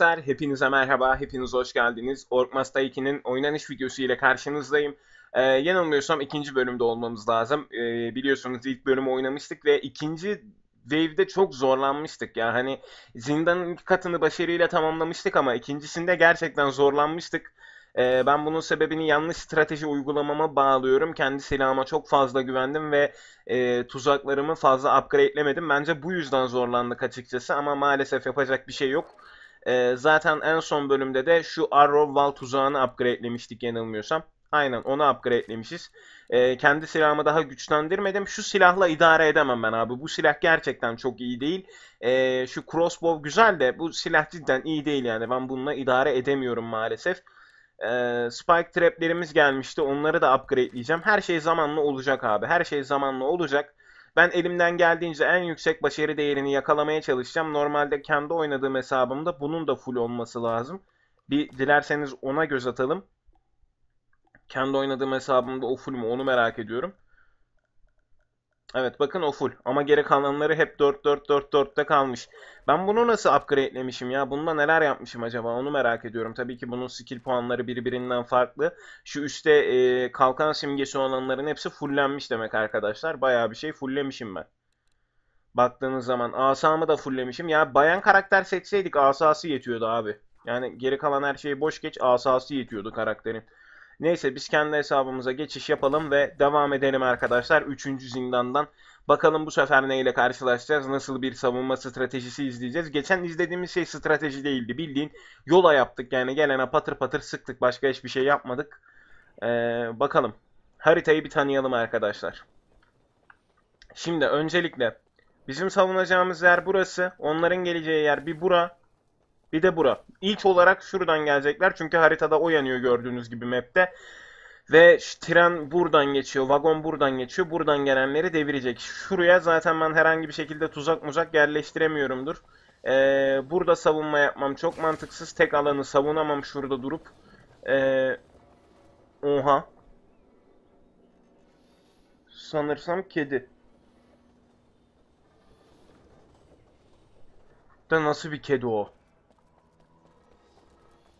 arkadaşlar, hepinize merhaba, hepiniz hoş geldiniz. Orkmasta 2'nin oynanış videosu ile karşınızdayım. Ee, yanılmıyorsam ikinci bölümde olmamız lazım. Ee, biliyorsunuz ilk bölümü oynamıştık ve ikinci wave'de çok zorlanmıştık. Ya hani zindanın ilk katını başarıyla tamamlamıştık ama ikincisinde gerçekten zorlanmıştık. Ee, ben bunun sebebini yanlış strateji uygulamama bağlıyorum. Kendi silahıma çok fazla güvendim ve e, tuzaklarımı fazla upgrade'lemedim. Bence bu yüzden zorlandık açıkçası ama maalesef yapacak bir şey yok. Ee, zaten en son bölümde de şu Arrow Wall tuzağını upgrade'lemiştik yanılmıyorsam. Aynen onu upgrade'lemişiz. Ee, kendi silahımı daha güçlendirmedim. Şu silahla idare edemem ben abi. Bu silah gerçekten çok iyi değil. Ee, şu crossbow güzel de bu silah cidden iyi değil yani. Ben bununla idare edemiyorum maalesef. Ee, spike traplerimiz gelmişti. Onları da upgrade'leyeceğim. Her şey zamanla olacak abi. Her şey zamanla olacak. Ben elimden geldiğince en yüksek başarı değerini yakalamaya çalışacağım. Normalde kendi oynadığım hesabımda bunun da full olması lazım. Bir dilerseniz ona göz atalım. Kendi oynadığım hesabımda o full mü onu merak ediyorum. Evet bakın o full. Ama geri kalanları hep 4-4-4-4'te kalmış. Ben bunu nasıl upgrade'lemişim ya? Bunda neler yapmışım acaba? Onu merak ediyorum. Tabii ki bunun skill puanları birbirinden farklı. Şu üstte e, kalkan simgesi olanların hepsi fulllenmiş demek arkadaşlar. Bayağı bir şey fulllemişim ben. Baktığınız zaman asamı da fulllemişim. Ya bayan karakter seçseydik asası yetiyordu abi. Yani geri kalan her şeyi boş geç asası yetiyordu karakterin. Neyse biz kendi hesabımıza geçiş yapalım ve devam edelim arkadaşlar. Üçüncü zindandan. Bakalım bu sefer neyle karşılaşacağız? Nasıl bir savunma stratejisi izleyeceğiz? Geçen izlediğimiz şey strateji değildi. Bildiğin yola yaptık yani gelene patır patır sıktık. Başka hiçbir şey yapmadık. Ee, bakalım. Haritayı bir tanıyalım arkadaşlar. Şimdi öncelikle bizim savunacağımız yer burası. Onların geleceği yer bir bura. Bir de bura. İlk olarak şuradan gelecekler. Çünkü haritada o yanıyor gördüğünüz gibi map'te. Ve tren buradan geçiyor. Vagon buradan geçiyor. Buradan gelenleri devirecek. Şuraya zaten ben herhangi bir şekilde tuzak muzak yerleştiremiyorumdur. Ee, burada savunma yapmam çok mantıksız. Tek alanı savunamam şurada durup. Ee, oha. Sanırsam kedi. Da nasıl bir kedi o?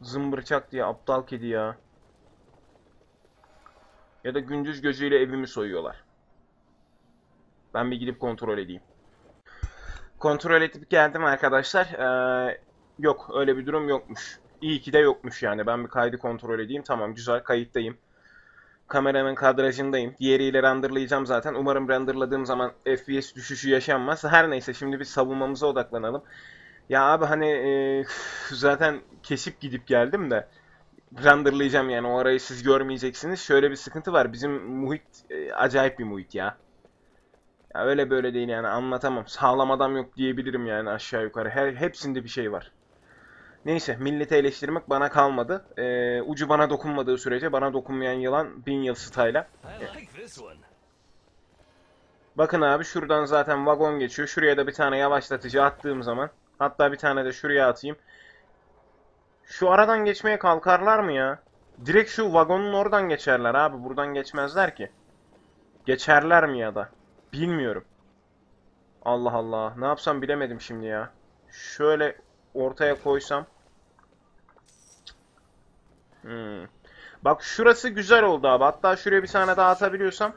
Zımbırçak diye aptal kedi ya. Ya da gündüz gözüyle evimi soyuyorlar. Ben bir gidip kontrol edeyim. Kontrol edip geldim arkadaşlar. Ee, yok öyle bir durum yokmuş. İyi ki de yokmuş yani. Ben bir kaydı kontrol edeyim. Tamam güzel kayıttayım. Kameranın kadrajındayım. Diğeriyle renderlayacağım zaten. Umarım renderladığım zaman FPS düşüşü yaşanmaz. Her neyse şimdi bir savunmamıza odaklanalım. Ya abi hani e, zaten kesip gidip geldim de renderlayacağım yani o arayı siz görmeyeceksiniz. Şöyle bir sıkıntı var. Bizim muhit e, acayip bir muhit ya. Ya öyle böyle değil yani anlatamam. Sağlam adam yok diyebilirim yani aşağı yukarı. Her hepsinde bir şey var. Neyse milleti eleştirmek bana kalmadı. Ee, ucu bana dokunmadığı sürece bana dokunmayan yılan bin yıl style'a. Bakın abi şuradan zaten vagon geçiyor. Şuraya da bir tane yavaşlatıcı attığım zaman Hatta bir tane de şuraya atayım. Şu aradan geçmeye kalkarlar mı ya? Direkt şu vagonun oradan geçerler abi. Buradan geçmezler ki. Geçerler mi ya da? Bilmiyorum. Allah Allah. Ne yapsam bilemedim şimdi ya. Şöyle ortaya koysam. Hmm. Bak şurası güzel oldu abi. Hatta şuraya bir tane daha atabiliyorsam.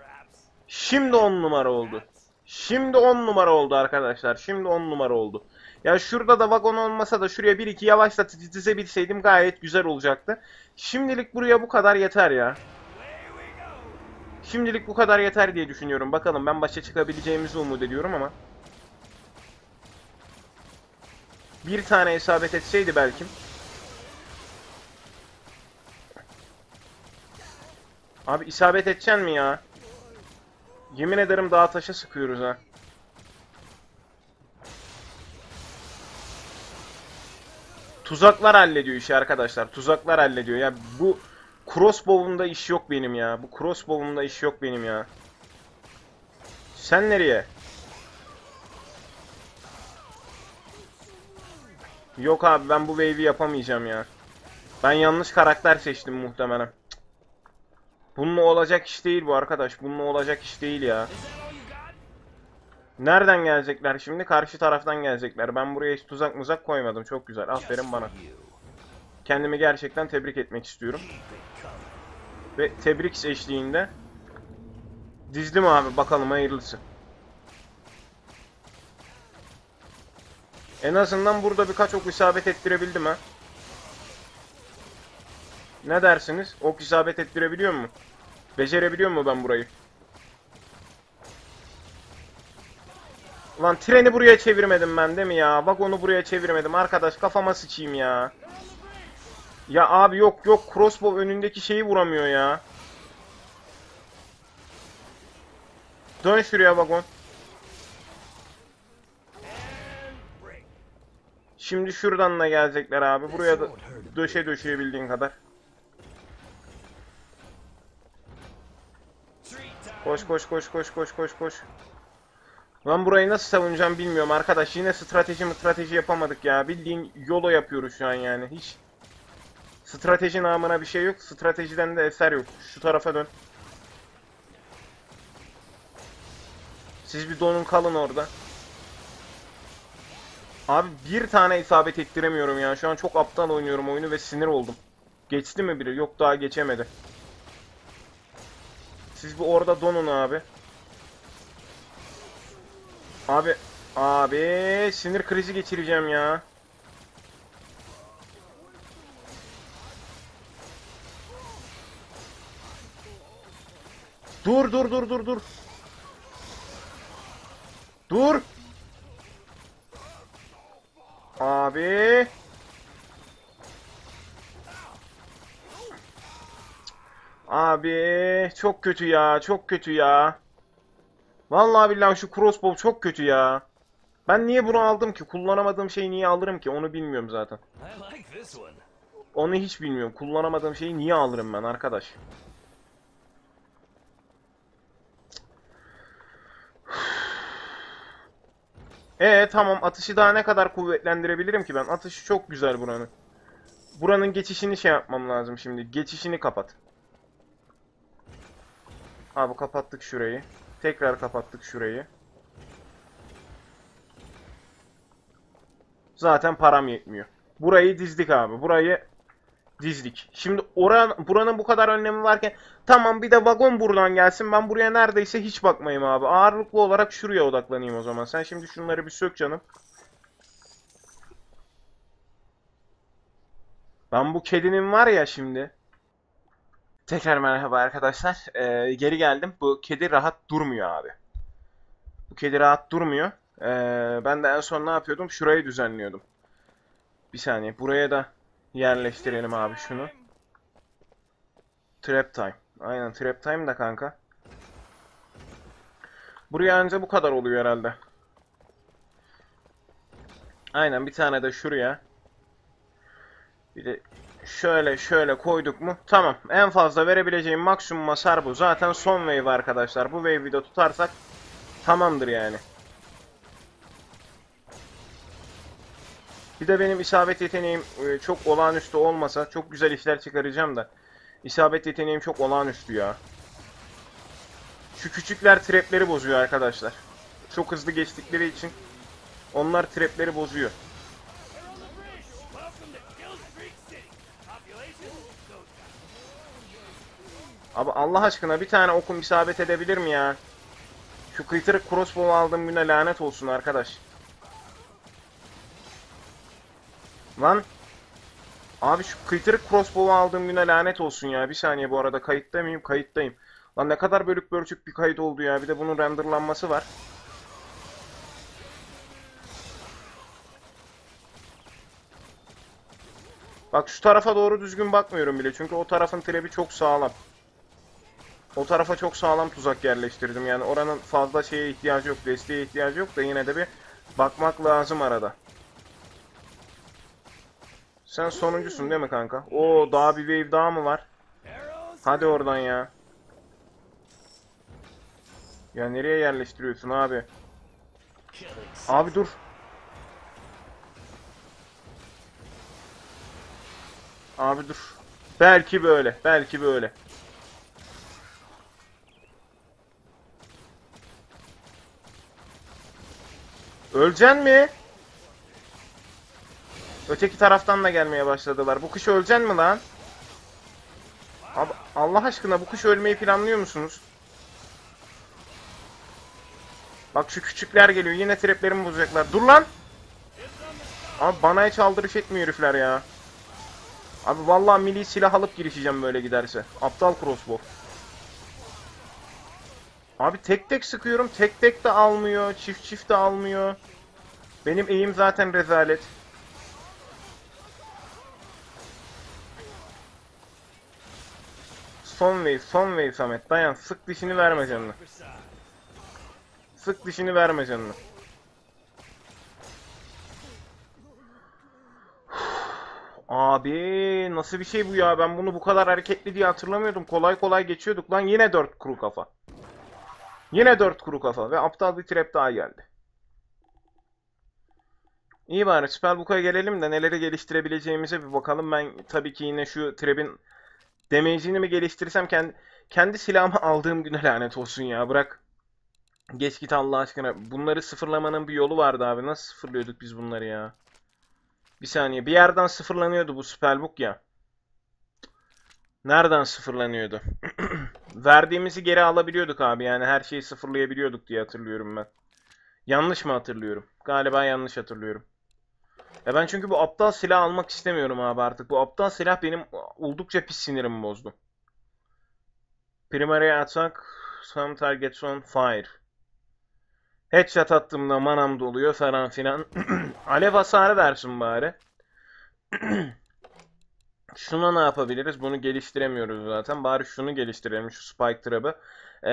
Şimdi 10 numara oldu. Şimdi 10 numara oldu arkadaşlar. Şimdi 10 numara oldu. Ya şurada da vagon olmasa da şuraya bir iki yavaşlatıcı dizebilseydim gayet güzel olacaktı. Şimdilik buraya bu kadar yeter ya. Şimdilik bu kadar yeter diye düşünüyorum. Bakalım ben başa çıkabileceğimizi umut ediyorum ama. Bir tane isabet etseydi belki. Abi isabet edeceksin mi ya? Yemin ederim dağa taşa sıkıyoruz ha. Tuzaklar hallediyor işi arkadaşlar. Tuzaklar hallediyor. Ya bu crossbow'umda iş yok benim ya. Bu crossbow'umda iş yok benim ya. Sen nereye? Yok abi ben bu wave'i yapamayacağım ya. Ben yanlış karakter seçtim muhtemelen. Bununla olacak iş değil bu arkadaş. Bununla olacak iş değil ya. Nereden gelecekler şimdi? Karşı taraftan gelecekler. Ben buraya hiç tuzak muzak koymadım. Çok güzel. Aferin bana. Kendimi gerçekten tebrik etmek istiyorum. Ve tebrik eşliğinde dizdim abi. Bakalım hayırlısı. En azından burada birkaç ok isabet ettirebildim ha. Ne dersiniz? Ok isabet ettirebiliyor mu? Becerebiliyor mu ben burayı? Ulan treni buraya çevirmedim ben değil mi ya? Vagonu buraya çevirmedim. Arkadaş kafama sıçayım ya. Ya abi yok yok crossbow önündeki şeyi vuramıyor ya. Dön şuraya vagon. Şimdi şuradan da gelecekler abi. Buraya da döşe döşeyebildiğin kadar. Koş koş koş koş koş koş koş. Lan burayı nasıl savunacağım bilmiyorum arkadaş. Yine strateji strateji yapamadık ya. Bildiğin yolo yapıyoruz şu an yani. Hiç strateji namına bir şey yok. Stratejiden de eser yok. Şu tarafa dön. Siz bir donun kalın orada. Abi bir tane isabet ettiremiyorum ya. Şu an çok aptal oynuyorum oyunu ve sinir oldum. Geçti mi biri? Yok daha geçemedi. Siz bir orada donun abi. Abi, abi sinir krizi geçireceğim ya. Dur dur dur dur dur. Dur. Abi. Abi çok kötü ya, çok kötü ya. Vallahi billahi şu crossbow çok kötü ya. Ben niye bunu aldım ki? Kullanamadığım şeyi niye alırım ki? Onu bilmiyorum zaten. Onu hiç bilmiyorum. Kullanamadığım şeyi niye alırım ben arkadaş? Ee tamam atışı daha ne kadar kuvvetlendirebilirim ki ben? Atışı çok güzel buranın. Buranın geçişini şey yapmam lazım şimdi. Geçişini kapat. Abi kapattık şurayı. Tekrar kapattık şurayı. Zaten param yetmiyor. Burayı dizdik abi. Burayı dizdik. Şimdi oran, buranın bu kadar önlemi varken tamam bir de vagon buradan gelsin. Ben buraya neredeyse hiç bakmayayım abi. Ağırlıklı olarak şuraya odaklanayım o zaman. Sen şimdi şunları bir sök canım. Ben bu kedinin var ya şimdi. Tekrar merhaba arkadaşlar. Ee, geri geldim. Bu kedi rahat durmuyor abi. Bu kedi rahat durmuyor. Ee, ben de en son ne yapıyordum? Şurayı düzenliyordum. Bir saniye. Buraya da yerleştirelim abi şunu. Trap time. Aynen trap time da kanka. Buraya anca bu kadar oluyor herhalde. Aynen bir tane de şuraya. Bir de şöyle şöyle koyduk mu? Tamam. En fazla verebileceğim maksimum hasar bu. Zaten son wave arkadaşlar. Bu wave'i de tutarsak tamamdır yani. Bir de benim isabet yeteneğim e, çok olağanüstü olmasa çok güzel işler çıkaracağım da. İsabet yeteneğim çok olağanüstü ya. Şu küçükler trapleri bozuyor arkadaşlar. Çok hızlı geçtikleri için onlar trapleri bozuyor. Abi Allah aşkına bir tane okum isabet edebilir mi ya? Şu kıytırık crossbow aldığım güne lanet olsun arkadaş. Lan. Abi şu kıytırık crossbow aldığım güne lanet olsun ya. Bir saniye bu arada kayıtta mıyım? Kayıttayım. Lan ne kadar bölük bölçük bir kayıt oldu ya. Bir de bunun renderlanması var. Bak şu tarafa doğru düzgün bakmıyorum bile. Çünkü o tarafın trebi çok sağlam. O tarafa çok sağlam tuzak yerleştirdim. Yani oranın fazla şeye ihtiyacı yok, desteğe ihtiyacı yok da yine de bir bakmak lazım arada. Sen sonuncusun değil mi kanka? Oo daha bir wave daha mı var? Hadi oradan ya. Ya nereye yerleştiriyorsun abi? Abi dur. Abi dur. Belki böyle, belki böyle. Öleceksin mi? Öteki taraftan da gelmeye başladılar. Bu kuş öleceksin mi lan? Abi Allah aşkına bu kuş ölmeyi planlıyor musunuz? Bak şu küçükler geliyor. Yine traplerimi bozacaklar. Dur lan! Abi bana hiç aldırış etmiyor herifler ya. Abi vallahi milli silah alıp girişeceğim böyle giderse. Aptal crossbow. Abi tek tek sıkıyorum. Tek tek de almıyor. Çift çift de almıyor. Benim eğim zaten rezalet. Son wave, son wave Samet. Dayan. Sık dişini verme canını. Sık dişini verme canını. Abi nasıl bir şey bu ya? Ben bunu bu kadar hareketli diye hatırlamıyordum. Kolay kolay geçiyorduk lan. Yine 4 kuru kafa. Yine 4 kuru kafa ve aptal bir trap daha geldi. İyi bari Spellbook'a gelelim de neleri geliştirebileceğimize bir bakalım. Ben tabii ki yine şu trap'in damage'ini mi geliştirsem kendi, kendi silahımı aldığım güne lanet olsun ya. Bırak. Geç git Allah aşkına. Bunları sıfırlamanın bir yolu vardı abi. Nasıl sıfırlıyorduk biz bunları ya? Bir saniye. Bir yerden sıfırlanıyordu bu spellbook ya. Nereden sıfırlanıyordu? Verdiğimizi geri alabiliyorduk abi. Yani her şeyi sıfırlayabiliyorduk diye hatırlıyorum ben. Yanlış mı hatırlıyorum? Galiba yanlış hatırlıyorum. Ya ben çünkü bu aptal silah almak istemiyorum abi artık. Bu aptal silah benim oldukça pis sinirimi bozdu. Primary attack, some targets on fire. Headshot attığımda manam doluyor falan filan. Alev hasarı versin bari. Şuna ne yapabiliriz? Bunu geliştiremiyoruz zaten. Bari şunu geliştirelim. Şu Spike Trap'ı. Ee,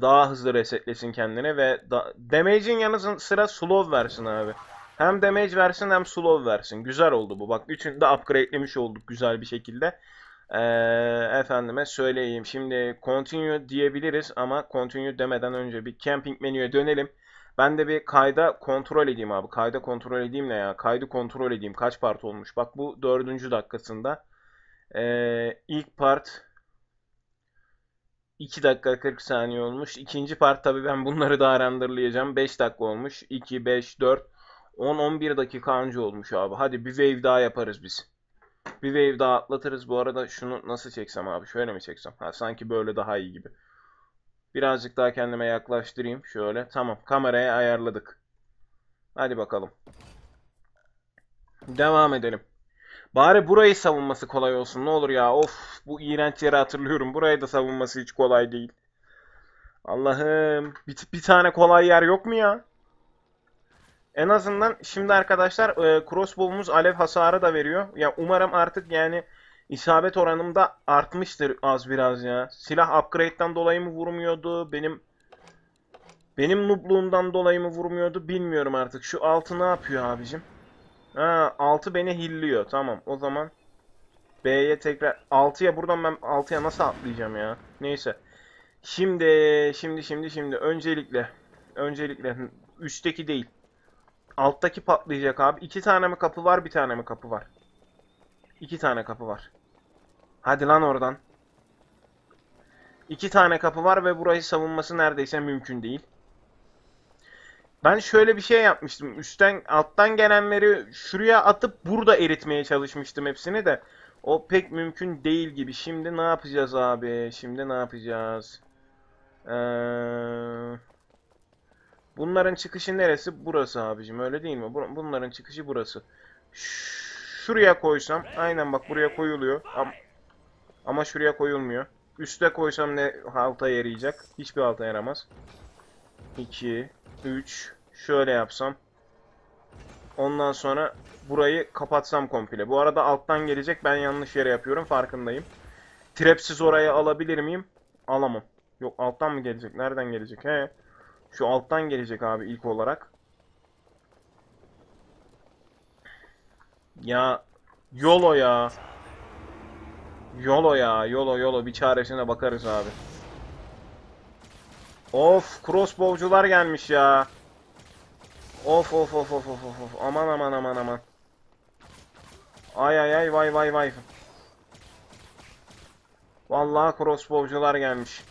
daha hızlı resetlesin kendini ve da damage'in yanı sıra slow versin abi. Hem damage versin hem slow versin. Güzel oldu bu. Bak üçünü de upgrade'lemiş olduk güzel bir şekilde. Ee, efendime söyleyeyim. Şimdi continue diyebiliriz ama continue demeden önce bir camping menüye dönelim. Ben de bir kayda kontrol edeyim abi. Kayda kontrol edeyim ne ya? Kaydı kontrol edeyim. Kaç part olmuş? Bak bu dördüncü dakikasında. Ee, ilk part 2 dakika 40 saniye olmuş. İkinci part tabii ben bunları daha renderlayacağım. 5 dakika olmuş. 2, 5, 4, 10, 11 dakika anca olmuş abi. Hadi bir wave daha yaparız biz. Bir wave daha atlatırız. Bu arada şunu nasıl çeksem abi? Şöyle mi çeksem? Ha, sanki böyle daha iyi gibi. Birazcık daha kendime yaklaştırayım. Şöyle. Tamam. Kameraya ayarladık. Hadi bakalım. Devam edelim. Bari burayı savunması kolay olsun. Ne olur ya. Of. Bu iğrenç yeri hatırlıyorum. Burayı da savunması hiç kolay değil. Allah'ım. Bir, bir tane kolay yer yok mu ya? En azından şimdi arkadaşlar e, crossbow'umuz alev hasarı da veriyor. Ya umarım artık yani isabet oranım da artmıştır az biraz ya. Silah upgrade'den dolayı mı vurmuyordu? Benim benim noobluğumdan dolayı mı vurmuyordu bilmiyorum artık. Şu altı ne yapıyor abicim? Ha, 6 beni hilliyor. Tamam. O zaman B'ye tekrar 6'ya buradan ben 6'ya nasıl atlayacağım ya? Neyse. Şimdi şimdi şimdi şimdi öncelikle öncelikle üstteki değil. Alttaki patlayacak abi. İki tane mi kapı var, bir tane mi kapı var? İki tane kapı var. Hadi lan oradan. İki tane kapı var ve burayı savunması neredeyse mümkün değil. Ben şöyle bir şey yapmıştım. Üstten alttan gelenleri şuraya atıp burada eritmeye çalışmıştım hepsini de. O pek mümkün değil gibi. Şimdi ne yapacağız abi? Şimdi ne yapacağız? Ee, bunların çıkışı neresi? Burası abicim. Öyle değil mi? Bunların çıkışı burası. Şuraya koysam. Aynen bak buraya koyuluyor. Ama şuraya koyulmuyor. Üste koysam ne halta yarayacak? Hiçbir halta yaramaz. 2 3 şöyle yapsam. Ondan sonra burayı kapatsam komple. Bu arada alttan gelecek. Ben yanlış yere yapıyorum. Farkındayım. Trapsiz oraya alabilir miyim? Alamam. Yok alttan mı gelecek? Nereden gelecek? He. Şu alttan gelecek abi ilk olarak. Ya Yolo ya. Yolo ya. Yolo yolo. Bir çaresine bakarız abi. Of crossbowcular gelmiş ya. Of of of of of of aman aman aman aman. Ay ay ay vay vay vay. Vallahi crossbowcular gelmiş.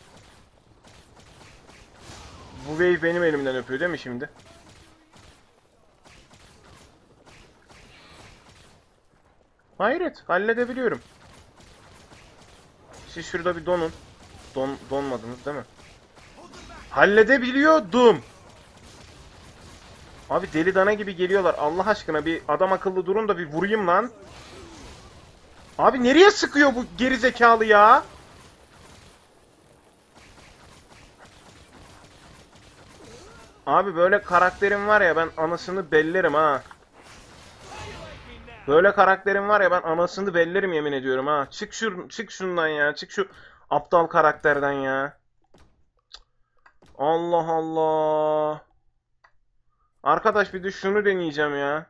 Bu wave benim elimden öpüyor değil mi şimdi? Hayret halledebiliyorum. Siz şurada bir donun. Don, donmadınız değil mi? Halledebiliyordum. Abi deli dana gibi geliyorlar. Allah aşkına bir adam akıllı durun da bir vurayım lan. Abi nereye sıkıyor bu geri zekalı ya? Abi böyle karakterim var ya ben anasını bellerim ha. Böyle karakterim var ya ben anasını bellerim yemin ediyorum ha. Çık şur çık şundan ya. Çık şu aptal karakterden ya. Allah Allah. Arkadaş bir de şunu deneyeceğim ya.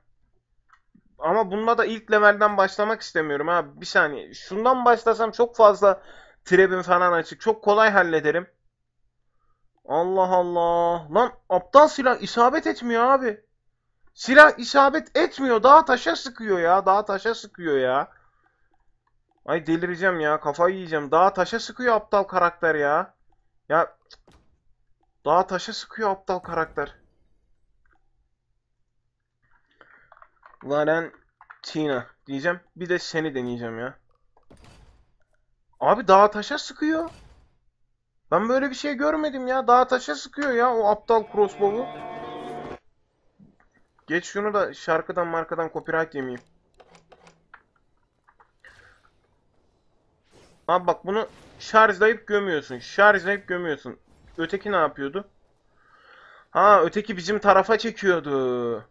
Ama bunda da ilk levelden başlamak istemiyorum ha. Bir saniye. Şundan başlasam çok fazla trebim falan açık. Çok kolay hallederim. Allah Allah. Lan aptal silah isabet etmiyor abi. Silah isabet etmiyor. Daha taşa sıkıyor ya. Daha taşa sıkıyor ya. Ay delireceğim ya. Kafayı yiyeceğim. Daha taşa sıkıyor aptal karakter ya. Ya. Daha taşa sıkıyor aptal karakter. Valentina diyeceğim. Bir de seni deneyeceğim ya. Abi dağa taşa sıkıyor. Ben böyle bir şey görmedim ya. Dağa taşa sıkıyor ya o aptal crossbow'u. Geç şunu da şarkıdan markadan copyright yemeyeyim. Abi bak bunu şarjlayıp gömüyorsun. Şarjlayıp gömüyorsun. Öteki ne yapıyordu? Ha öteki bizim tarafa çekiyordu.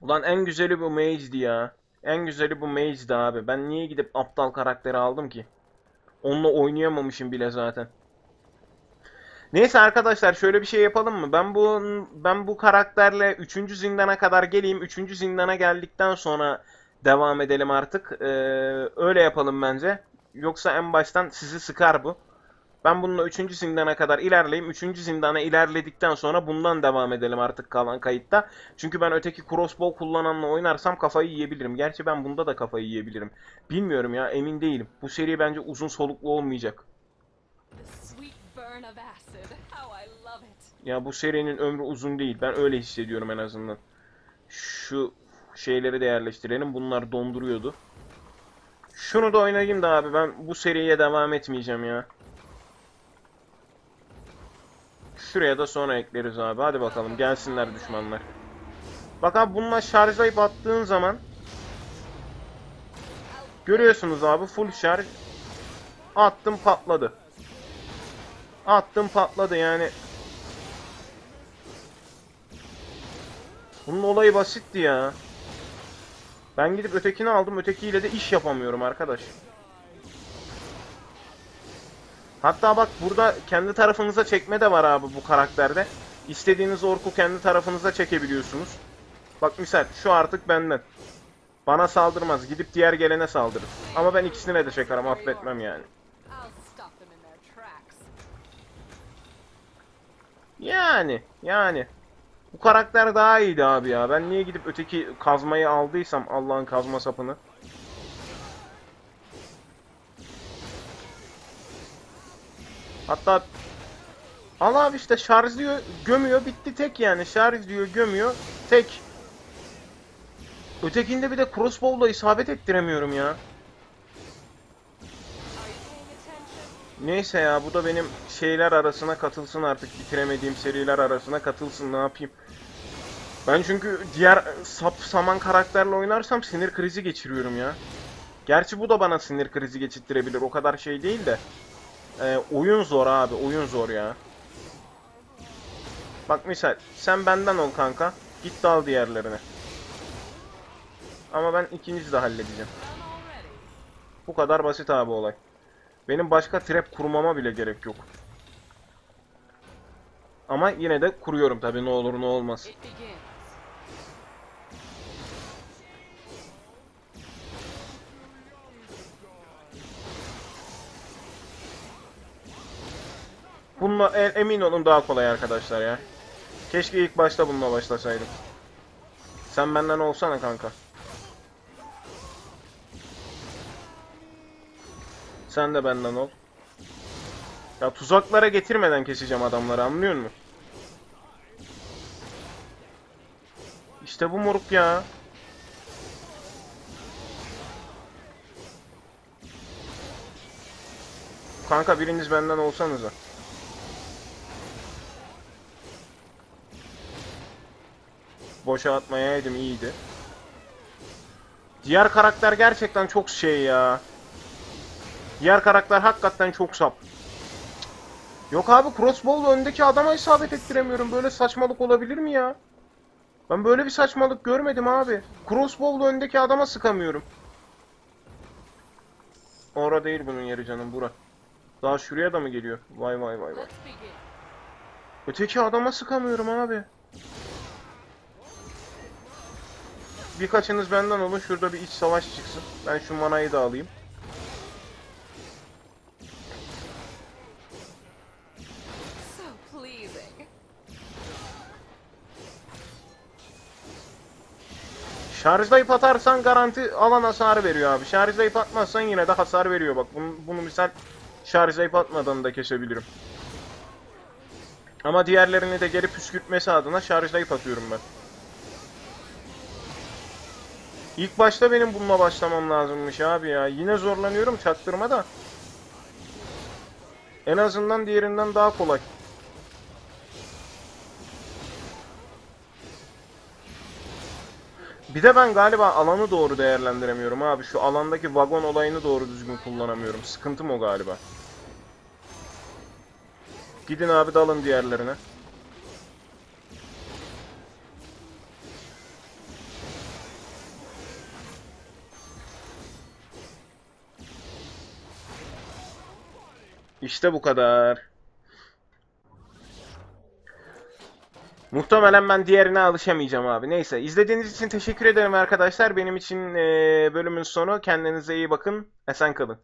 Ulan en güzeli bu Mage'di ya. En güzeli bu Mage'di abi. Ben niye gidip aptal karakteri aldım ki? Onunla oynayamamışım bile zaten. Neyse arkadaşlar şöyle bir şey yapalım mı? Ben bu ben bu karakterle 3. zindana kadar geleyim. 3. zindana geldikten sonra devam edelim artık. Ee, öyle yapalım bence. Yoksa en baştan sizi sıkar bu. Ben bununla 3. zindana kadar ilerleyeyim. 3. zindana ilerledikten sonra bundan devam edelim artık kalan kayıtta. Çünkü ben öteki crossbow kullananla oynarsam kafayı yiyebilirim. Gerçi ben bunda da kafayı yiyebilirim. Bilmiyorum ya emin değilim. Bu seri bence uzun soluklu olmayacak. Ya bu serinin ömrü uzun değil. Ben öyle hissediyorum en azından. Şu şeyleri de yerleştirelim. Bunlar donduruyordu. Şunu da oynayayım da abi ben bu seriye devam etmeyeceğim ya. Şuraya da sonra ekleriz abi. Hadi bakalım gelsinler düşmanlar. Bak abi bununla şarjlayıp attığın zaman görüyorsunuz abi full şarj attım patladı. Attım patladı yani. Bunun olayı basitti ya. Ben gidip ötekini aldım. Ötekiyle de iş yapamıyorum arkadaş. Hatta bak burada kendi tarafınıza çekme de var abi bu karakterde. İstediğiniz orku kendi tarafınıza çekebiliyorsunuz. Bak misal şu artık benden. Bana saldırmaz. Gidip diğer gelene saldırır. Ama ben ikisine de çekerim. Affetmem yani. Yani. Yani. Bu karakter daha iyiydi abi ya. Ben niye gidip öteki kazmayı aldıysam Allah'ın kazma sapını. Hatta al abi işte şarj diyor gömüyor bitti tek yani şarj diyor gömüyor tek. Ötekinde bir de crossbow'la isabet ettiremiyorum ya. Neyse ya bu da benim şeyler arasına katılsın artık bitiremediğim seriler arasına katılsın ne yapayım. Ben çünkü diğer sap saman karakterle oynarsam sinir krizi geçiriyorum ya. Gerçi bu da bana sinir krizi geçirtirebilir o kadar şey değil de. Ee, oyun zor abi oyun zor ya. Bak misal sen benden ol kanka git dal diğerlerine. Ama ben ikinizi de halledeceğim. Bu kadar basit abi olay. Benim başka trap kurmama bile gerek yok. Ama yine de kuruyorum tabii ne olur ne olmaz. Bununla e, emin olun daha kolay arkadaşlar ya. Keşke ilk başta bununla başlasaydım. Sen benden olsana kanka. Sen de benden ol. Ya tuzaklara getirmeden keseceğim adamları anlıyor musun? İşte bu moruk ya. Kanka biriniz benden olsanıza. Boşa atmayaydım iyiydi. Diğer karakter gerçekten çok şey ya. Diğer karakter hakikaten çok sap. Yok abi crossbow'la öndeki adama isabet ettiremiyorum. Böyle saçmalık olabilir mi ya? Ben böyle bir saçmalık görmedim abi. Crossbow'la öndeki adama sıkamıyorum. Ora değil bunun yeri canım bura. Daha şuraya da mı geliyor? Vay vay vay vay. Öteki adama sıkamıyorum abi. Birkaçınız benden olun. Şurada bir iç savaş çıksın. Ben şu manayı da alayım. Şarjlayıp atarsan garanti alan hasarı veriyor abi. Şarjlayıp atmazsan yine de hasar veriyor. Bak bunu, bunu misal şarjlayıp atmadan da kesebilirim. Ama diğerlerini de geri püskürtmesi adına şarjlayıp atıyorum ben. İlk başta benim bununla başlamam lazımmış abi ya. Yine zorlanıyorum çaktırma da. En azından diğerinden daha kolay. Bir de ben galiba alanı doğru değerlendiremiyorum abi. Şu alandaki vagon olayını doğru düzgün kullanamıyorum. Sıkıntım o galiba. Gidin abi dalın diğerlerine. İşte bu kadar. Muhtemelen ben diğerine alışamayacağım abi. Neyse izlediğiniz için teşekkür ederim arkadaşlar. Benim için eee, bölümün sonu. Kendinize iyi bakın. Esen kalın.